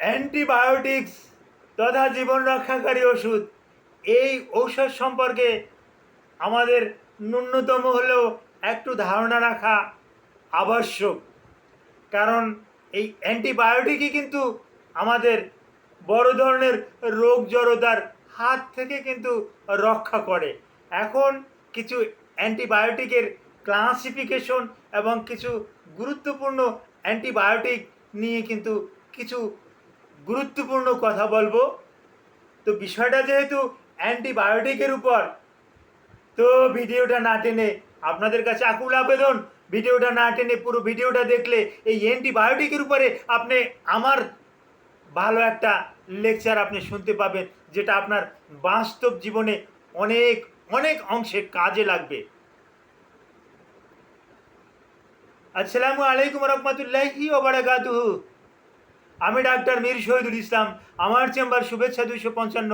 Antibiotics তথা জীবন রক্ষাকারী ওষুধ। এই ঔষধ সম্পর্কে আমাদের ন্যূনতম হলেও একটু ধারণা রাখা আবশ্যক। কারণ এই অ্যান্টিবায়োটিকই কিন্তু আমাদের বড় ধরনের রোগ জড়তার হাত থেকে কিন্তু রক্ষা করে। এখন কিছু অ্যান্টিবায়োটিকের ক্লাসিফিকেশন এবং কিছু গুরুত্বপূর্ণ অ্যান্টিবায়োটিক নিয়ে কিন্তু কিছু গুরুত্বপূর্ণ কথা বলব। তো বিষয়টা যেহেতু অ্যান্টিবায়োটিকের উপর, তো ভিডিওটা না টেনে আপনাদের কাছে আকুল আবেদন, ভিডিওটা না টেনে পুরো ভিডিওটা দেখলে এই অ্যান্টিবায়োটিকের উপরে আপনি আমার ভালো একটা লেকচার আপনি শুনতে পাবেন, যেটা আপনার বাস্তব জীবনে অনেক অনেক অংশে কাজে লাগবে। আসসালামু আলাইকুম রহমতুল্লাহি ওবারাকাতুহু আমি ডাক্তার মীর শহীদুল ইসলাম। আমার চেম্বার শুভেচ্ছা দুইশো পঞ্চান্ন।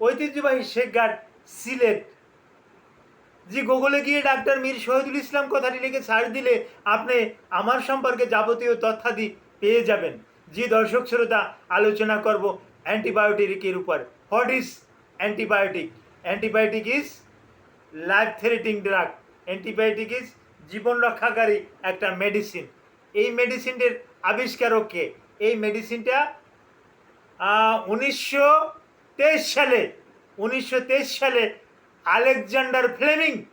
ঐতিহ্যবাহী শেখঘাট সিলেট। যে গুগলে গিয়ে ডাক্তার মীর শহীদুল ইসলাম কথাটি লিখে সার্চ দিলে আপনি আমার সম্পর্কে যাবতীয় তথ্যাদি পেয়ে যাবেন। যে দর্শক শ্রোতা, আলোচনা করব অ্যান্টিবায়োটিকের উপর। What is antibiotic antibiotic is life threatening drug antibiotic is জীবন রক্ষাকারী একটা মেডিসিন এই মেডিসিনটির আবিষ্কারক কে? এই মেডিসিনটা উনিশশো তেইশ সালে, উনিশশো তেইশ সালে Alexander Fleming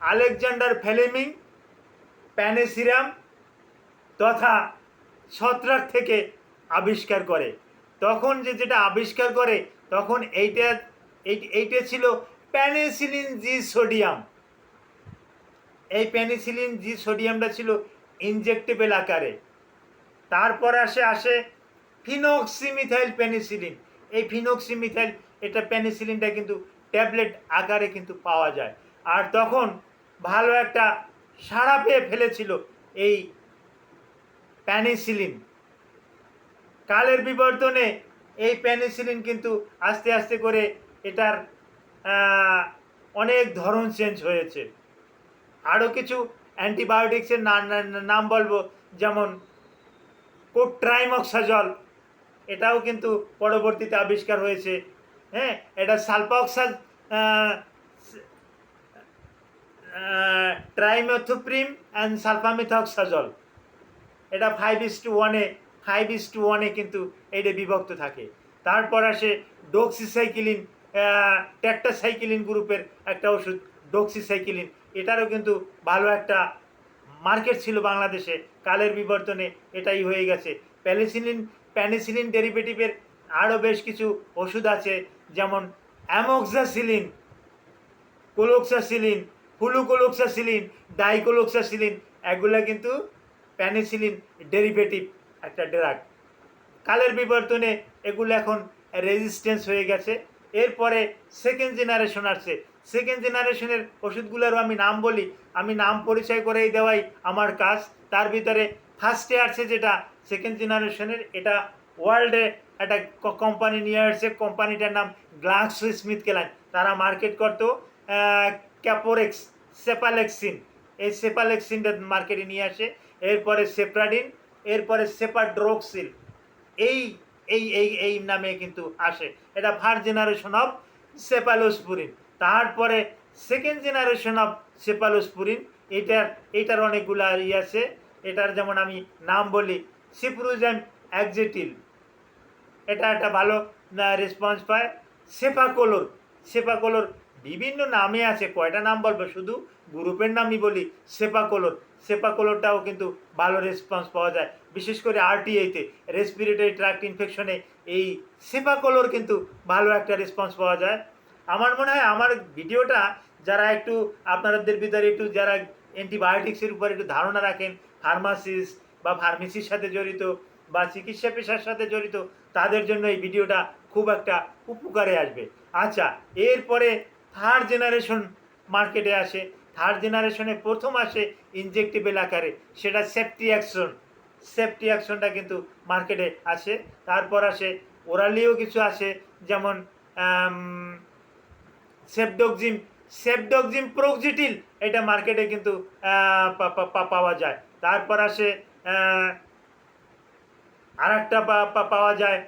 Alexander Fleming, penicillium তথা ছত্রাক থেকে আবিষ্কার করে। তখন যে যেটা আবিষ্কার করে, তখন এইটা এই- এইটা ছিল প্যানেসিলিন জি সোডিয়াম। এই প্যানিসিলিন জি সোডিয়ামটা ছিল ইনজেক্টেবল আকারে। তারপর আসে আসে ফিনক্সিমিথাইল পেনিসিলিন। এই ফিনক্সিমিথাইল, এটা পেনিসিলিনটা কিন্তু ট্যাবলেট আকারে কিন্তু পাওয়া যায়। আর তখন ভালো একটা সাড়া পেয়ে ফেলেছিল এই প্যানিসিলিন কালের বিবর্তনে এই পেনিসিলিন কিন্তু আস্তে আস্তে করে এটার অনেক ধরন চেঞ্জ হয়েছে। আরও কিছু অ্যান্টিবায়োটিক্সের নাম বলব, যেমন কোট্রাইমক্সাজল এটাও কিন্তু পরবর্তীতে আবিষ্কার হয়েছে। হ্যাঁ এটা সালপাক্সাজ ট্রাইমেথোপ্রিম অ্যান্ড সালফামিথক্সাজল এটা ফাইভ ইস টু ওয়ানে ফাইভ ইস টু ওয়ানে কিন্তু এটা বিভক্ত থাকে। তারপর আসে ডোক্সিসাইক্লিন ট্যাক্টাসাইক্লিন গ্রুপের একটা ওষুধ ডোক্সিসাইক্লিন এটারও কিন্তু ভালো একটা মার্কেট ছিল বাংলাদেশে, কালের বিবর্তনে এটাই হয়ে গেছে। প্যানিসিলিন প্যানিসিলিন ডেরিভেটিভের আরও বেশ কিছু ওষুধ আছে, যেমন অ্যামোক্সাসিলিন, কোলোক্সাসিলিন, ফুলুকোলোক্সাসিলিন, ডাইকোলোক্সাসিলিন, এগুলো কিন্তু প্যানিসিলিন ডেরিভেটিভ একটা ড্রাগ। কালের বিবর্তনে এগুলো এখন রেজিস্ট্যান্স হয়ে গেছে। এরপরে সেকেন্ড জেনারেশন আসছে সেকেন্ড জেনারেশনের ওষুধগুলোরও আমি নাম বলি। আমি নাম পরিচয় করেই দেওয়াই আমার কাজ। তার ভিতরে ফার্স্টে আসছে যেটা সেকেন্ড জেনারেশনের এটা ওয়ার্ল্ডে একটা কোম্পানি নিয়ে আসছে। কোম্পানিটার নাম গ্লাক্সো স্মিথ কেলাইন। তারা মার্কেট করতো ক্যাপোরেক্স সেপালেক্সিন এই সেপালেক্সিনটা মার্কেটে নিয়ে আসে। এরপরে সেপ্রাডিন এরপরে সেপাড্রোক্সিল এই এই এই এই নামে কিন্তু আসে। এটা ফার্স্ট জেনারেশন অফ সেপালোসপুরিন তারপরে সেকেন্ড জেনারেশন অফ সেপালোসপুরিন এটার এটার অনেকগুলো ই আছে। এটার যেমন আমি নাম বলি সিপ্রুজেন অ্যাকজেটিল এটা একটা ভালো রেসপন্স পায়। সেপাকোলোর সেপাকোলোর বিভিন্ন নামে আছে, কয়টা নাম বলব শুধু? গ্রুপের নামই বলি সেপাকোলোর সেপাকোলোরটাও কিন্তু ভালো রেসপন্স পাওয়া যায়, বিশেষ করে আরটিআইতে রেসপিরেটরি ট্র্যাক্ট ইনফেকশনে এই সেপাকোলোর কিন্তু ভালো একটা রেসপন্স পাওয়া যায়। আমার মনে হয় আমার ভিডিওটা যারা একটু আপনাদের ভিতরে একটু যারা অ্যান্টিবায়োটিক্সের উপর একটু ধারণা রাখেন ফার্মাসিস্ট বা ফার্মেসির সাথে জড়িত বা চিকিৎসা পেশার সাথে জড়িত, তাদের জন্য এই ভিডিওটা খুব একটা উপকারে আসবে। আচ্ছা এরপরে থার্ড জেনারেশন মার্কেটে আসে। থার্ড জেনারেশনে প্রথম আসে ইনজেক্টেবল আকারে, সেটা সেফটি অ্যাকশন সেফটি অ্যাকশনটা কিন্তু মার্কেটে আসে। তারপর আসে ওরালিও কিছু আসে, যেমন সেপডোকজিম সেপডোকজিম প্রোকজিটিল এটা মার্কেটে কিন্তু পাওয়া যায়। তারপর আসে আর একটা পাওয়া যায়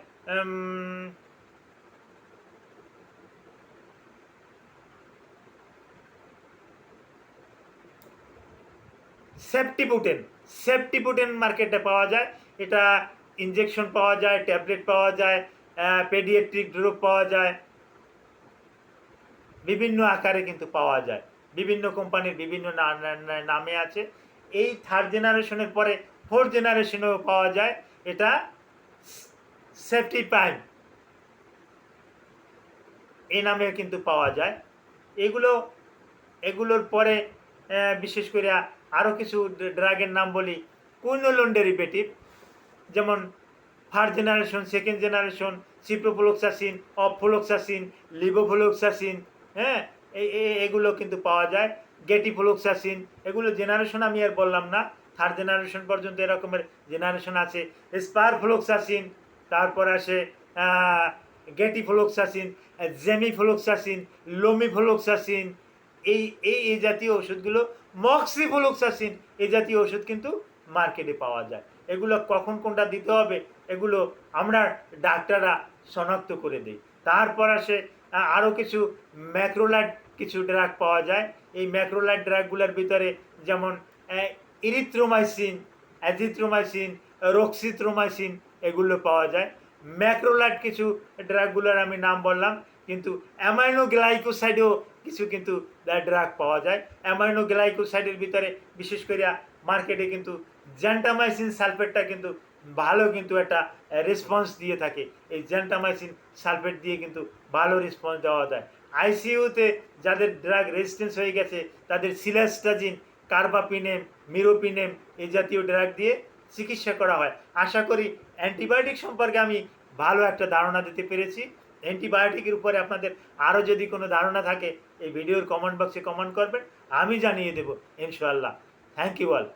সেফটিপুটেন সেফটিপুটেন মার্কেটে পাওয়া যায়। এটা ইনজেকশন পাওয়া যায় ট্যাবলেট পাওয়া যায় পেডিয়াট্রিক ড্রপ পাওয়া যায়। বিভিন্ন আকারে কিন্তু পাওয়া যায়। বিভিন্ন কোম্পানির বিভিন্ন নামে আছে। এই থার্ড জেনারেশনের পরে ফোর্থ জেনারেশনেও পাওয়া যায়। এটা সেফটি প্রাইম এই নামে কিন্তু পাওয়া যায়। এগুলো, এগুলোর পরে বিশেষ করে আরও কিছু ড্রাগের নাম বলি, কুইনোলন ডেরিভেটিভ। যেমন first generation second generation ciprofloxacin ofloxacin levofloxacin হ্যাঁ এগুলো কিন্তু পাওয়া যায়। গেটি গেটিফ্লোক্সাসিন এগুলো জেনারেশন আমি আর বললাম না। থার্ড জেনারেশন পর্যন্ত এরকমের জেনারেশন আছে। স্পার স্পারফ্লোক্সাসিন তারপর আসে গেটি ভোলোক্সাসিন জেমি গেটিফ্লোক্সাসিন জেমিফ্লোক্সাসিন লোমিফ্লোক্সাসিন এই এই এই জাতীয় ওষুধগুলো মক্সি মক্সিফ্লোক্সাসিন এই জাতীয় ওষুধ কিন্তু মার্কেটে পাওয়া যায়। এগুলো কখন কোনটা দিতে হবে, এগুলো আমরা ডাক্তাররা শনাক্ত করে দিই। তারপর আসে আরও কিছু ম্যাক্রোলাইট কিছু ড্রাগ পাওয়া যায়। এই ম্যাক্রোলাইট ড্রাগগুলোর ভিতরে যেমন ইরিথ্রোমাইসিন অ্যাজিথ্রোমাইসিন রক্সিথ্রোমাইসিন এগুলো পাওয়া যায়। ম্যাক্রোলাইট কিছু ড্রাগগুলোর আমি নাম বললাম, কিন্তু অ্যামাইনো গ্লাইকোসাইডেও কিছু কিন্তু ড্রাগ পাওয়া যায়। অ্যামাইনো গ্লাইকোসাইডের ভিতরে বিশেষ করে মার্কেটে কিন্তু জ্যান্টামাইসিন সালফেটটা কিন্তু ভালো কিন্তু একটা রেসপন্স দিয়ে থাকে। এই জ্যান্টামাইসিন সালফেট দিয়ে কিন্তু ভালো রেসপন্স দেওয়া যায়। আইসিইউতে যাদের ড্রাগ রেজিস্ট্যান্স হয়ে গেছে, তাদের সিলাস্টাজিন কার্বাপিনেম মিরোপিনেম এই জাতীয় ড্রাগ দিয়ে চিকিৎসা করা হয়। আশা করি অ্যান্টিবায়োটিক সম্পর্কে আমি ভালো একটা ধারণা দিতে পেরেছি। অ্যান্টিবায়োটিকের উপরে আপনাদের আরও যদি কোনো ধারণা থাকে, এই ভিডিওর কমেন্ট বক্সে কমেন্ট করবেন। আমি জানিয়ে দেবো, ইনশাআল্লাহ। Thank you all